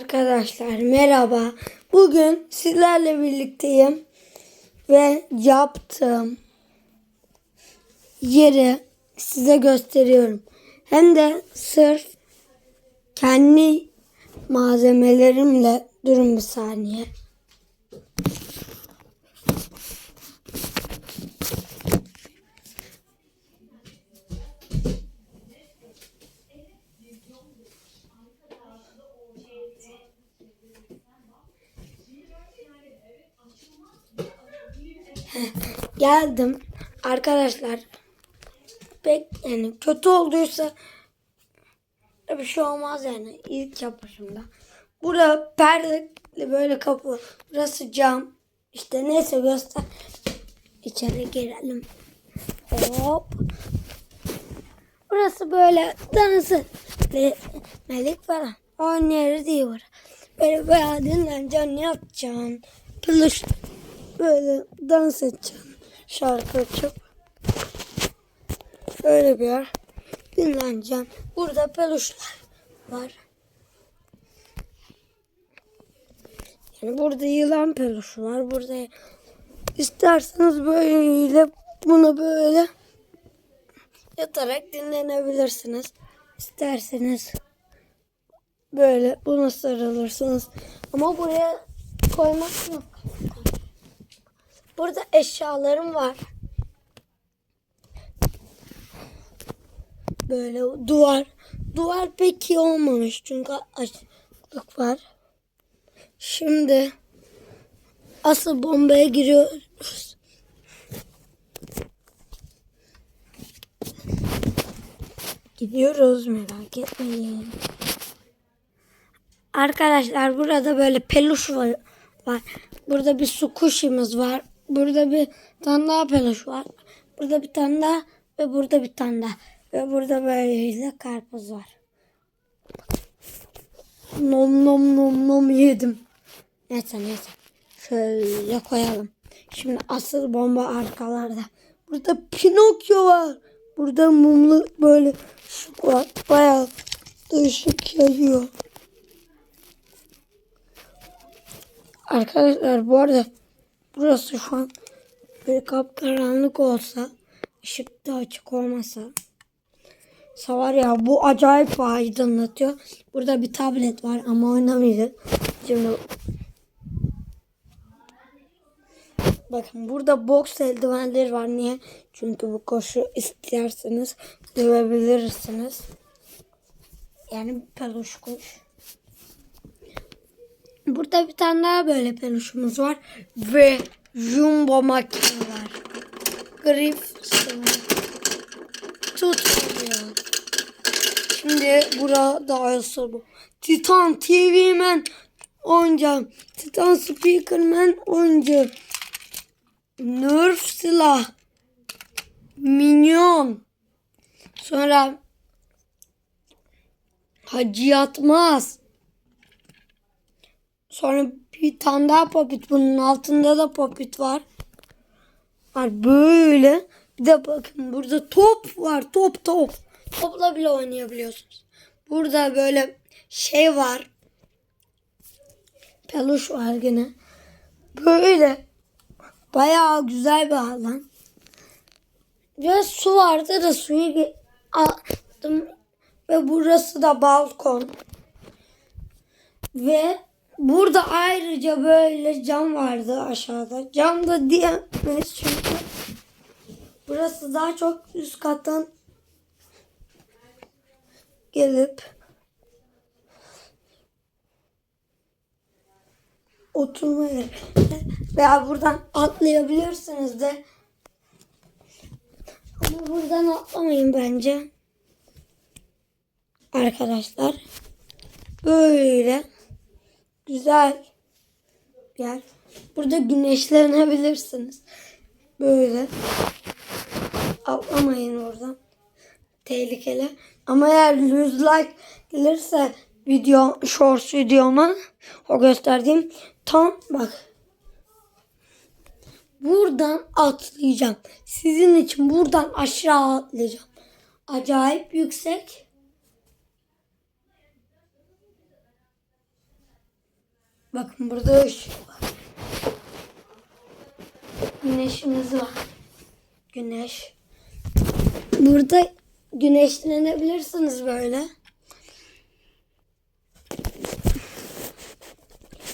Arkadaşlar merhaba. Bugün sizlerle birlikteyim ve yaptığım yeri size gösteriyorum. Hem de sırf kendi malzemelerimle durun bir saniye. Geldim. Arkadaşlar pek yani kötü olduysa bir şey olmaz yani ilk yapışımda. Burada perdeli böyle kapı. Burası cam. İşte neyse göster. İçeri girelim. Hop. Burası böyle dansı. Melik falan. Onun yeri değil burası. Böyle bayağı dinleneceksin, yatacaksın. Peluş böyle dans edeceksin. Şarkı açıp. Öyle bir yer. Dinleneceğim. Burada peluşlar var. Yani burada yılan peluşu var. Burada isterseniz böyle bunu böyle yatarak dinlenebilirsiniz. İsterseniz böyle buna sarılırsınız. Ama buraya koymak yok. Burada eşyalarım var. Böyle duvar. Duvar pek iyi olmamış çünkü açıklık var. Şimdi asıl bombaya giriyoruz. Gidiyoruz merak etmeyin. Arkadaşlar burada böyle peluş var. Burada bir su kuşumuz var. Burada bir tane daha peluş var. Burada bir tane daha ve burada bir tane daha. Ve burada böyle karpuz var. Nom nom nom nom yedim. Neyse neyse. Şöyle koyalım. Şimdi asıl bomba arkalarda. Burada Pinokyo var. Burada mumlu böyle ışık var. Bayağı da ışık yayıyor. Arkadaşlar bu arada burası şu an böyle kapkaranlık olsa ışık da açık olmasa var ya bu acayip aydınlatıyor. Burada bir tablet var ama oynamayacağız. Şimdi Bakın burada boks eldivenleri var. Niye? Çünkü bu koşu isterseniz dövebilirsiniz. Yani peluş kuş. Burada bir tane daha böyle peluşumuz var. Ve jumbo makine var. Grif tutmuyor. Şimdi burada asıl bu. Titan TV Man oyuncağım. Titan Speaker Man oyuncağım. Nerf silah. Minyon. Sonra Hacı Yatmaz. Sonra bir tane daha popit. Bunun altında da popit var. Var böyle. Bir de bakın burada top var. Top top. Topla bile oynayabiliyorsunuz. Burada böyle şey var. Peluş var yine. Böyle. Bayağı güzel bir alan. Ve su vardı da suyu aldım. Ve burası da balkon. Ve burada ayrıca böyle cam vardı aşağıda. Cam da diyemeyiz çünkü burası daha çok üst kattan gelip oturma yeri. Veya buradan atlayabilirsiniz de. Ama buradan atlamayın bence. Arkadaşlar böyle güzel yer burada güneşlenebilirsiniz böyle atlamayın oradan tehlikeli. Ama eğer 100 like gelirse video shorts videoma o gösterdiğim tam bak buradan atlayacağım. Sizin için buradan aşağı atlayacağım. Acayip yüksek. Bakın burada ışık var. Güneşimiz var. Güneş. Burada güneşlenebilirsiniz böyle.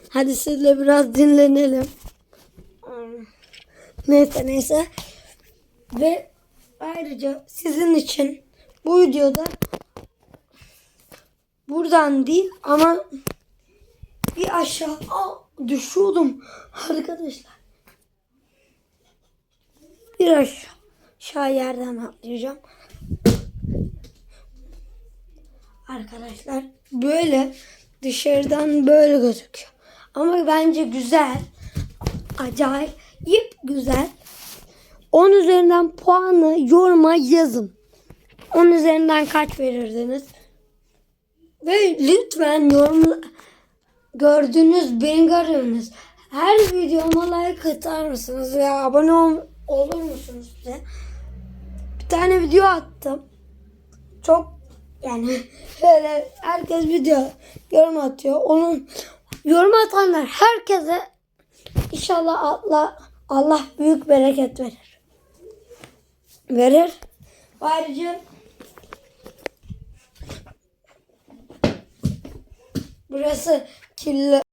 Hadi sizle biraz dinlenelim. Neyse neyse. Ve ayrıca sizin için bu videoda buradan değil ama bir aşağı Aa, düşüyordum arkadaşlar. Bir aşağı, aşağı yerden atlayacağım. Arkadaşlar böyle dışarıdan böyle gözüküyor. Ama bence güzel. Acayip güzel. 10 üzerinden puanı yoruma yazın. 10 üzerinden kaç verirdiniz? Ve lütfen yorum gördüğünüz beni görüyorsunuz. Her videoma like atar mısınız veya abone ol, olur musunuz size? Bir tane video attım. Çok yani şöyle herkes video yorum atıyor. Onun yorum atanlar herkese inşallah Allah Allah büyük bereket verir. Verir. Ayrıca burası kirli